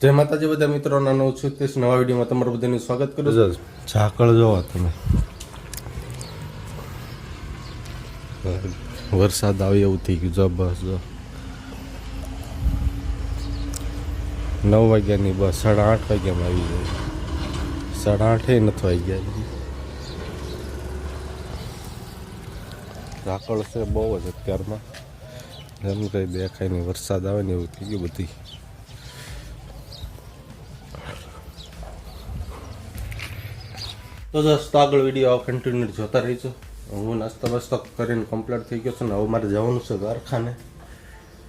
જય માતાજી બધા મિત્રોના નવ છત્રીસ નવા વિડીયોમાં તમારું બધાનું સ્વાગત કરું છું. ઝાકળ જોવો તમે. વરસાદ આવે એવું થઈ ગયું જો બસ જો નવ વાગ્યાની બસ, સાડા આઠ વાગ્યામાં આવી જાય સાડા આઠે નથી આવી ગયા ઝાકળ છે બહુ જ અત્યારમાં. એમ કંઈ દેખાય નહીં, વરસાદ આવે ને એવું થઈ ગયું બધી. તો દોસ્તો આગળ વીડિયો કન્ટિન્યુ જોતા રહીશું હું નાસ્તો બાસ્તો કરીને કમ્પ્લીટ થઈ ગયો છું ને હવે મારે જવાનું છે કારખાને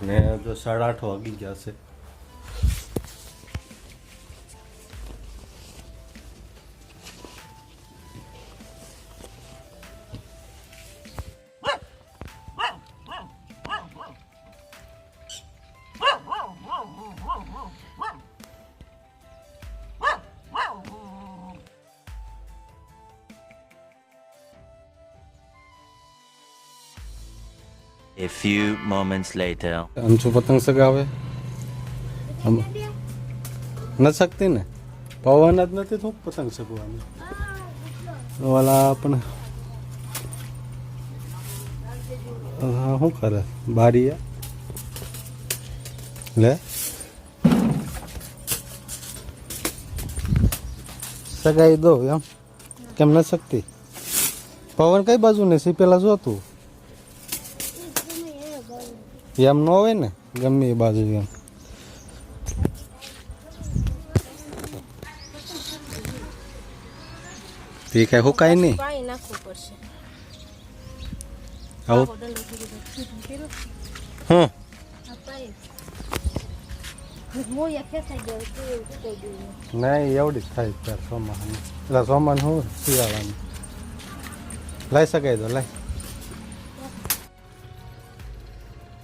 ને જો સાડા આઠ વાગી ગયા છે. A few moments later. Anshu પતંગ સગાવે? આમ. ન શકતી ને? પવન જ નથી તો પતંગ સગવાનું. ઓલા પણ શું કરે? બારી લે. સગાઈ દો એમ? કેમ ન શકતી? પવન કઈ બાજુ ને સી પેલા જોતું? એમ ન હોય ને ગમે એ બાજુ એમ તે કઈ હુકાય નહીં. હું નહીં એવડી જ થાય સોમાન એટલે સોમાન શું શિયાળાનું લઈ શકાય તો લઈ.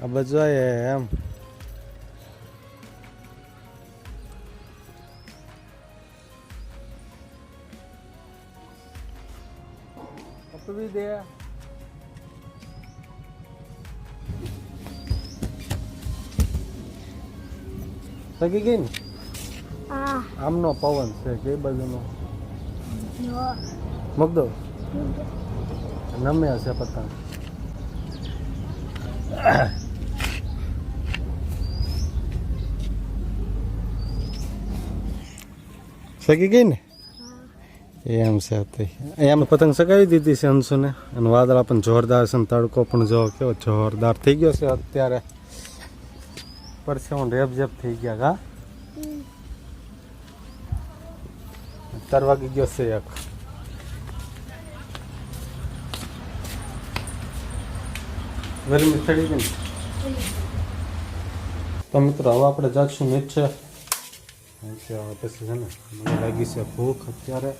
આ બધું એમ. આપવી દે. સગી ગઈ ને? આ આમનો પવન છે કે બાજુનો? મગદો નમે હશે પતંગ. સગી ગઈ ને એમ છે એમ પતંગ સગાવી દીધી છે અંશુને અને વાદળા પણ જોરદાર છે અને તડકો પણ જો કેવો જોરદાર થઈ ગયો છે અત્યારે પરસે હું રેપ જેપ થઈ ગયા કા ચાર વાગી ગયો છે એક ગરમી ચડી ગઈ તો મિત્રો હવે આપણે જાશું નીચે નીચે હવે પછી છે ને મને લાગી છે ભૂખ અત્યારે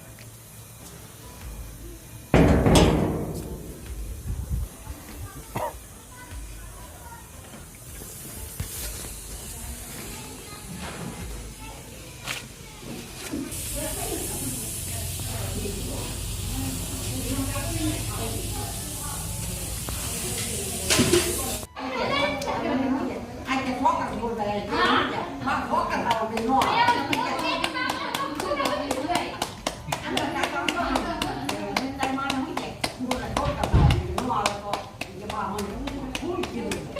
Thank you.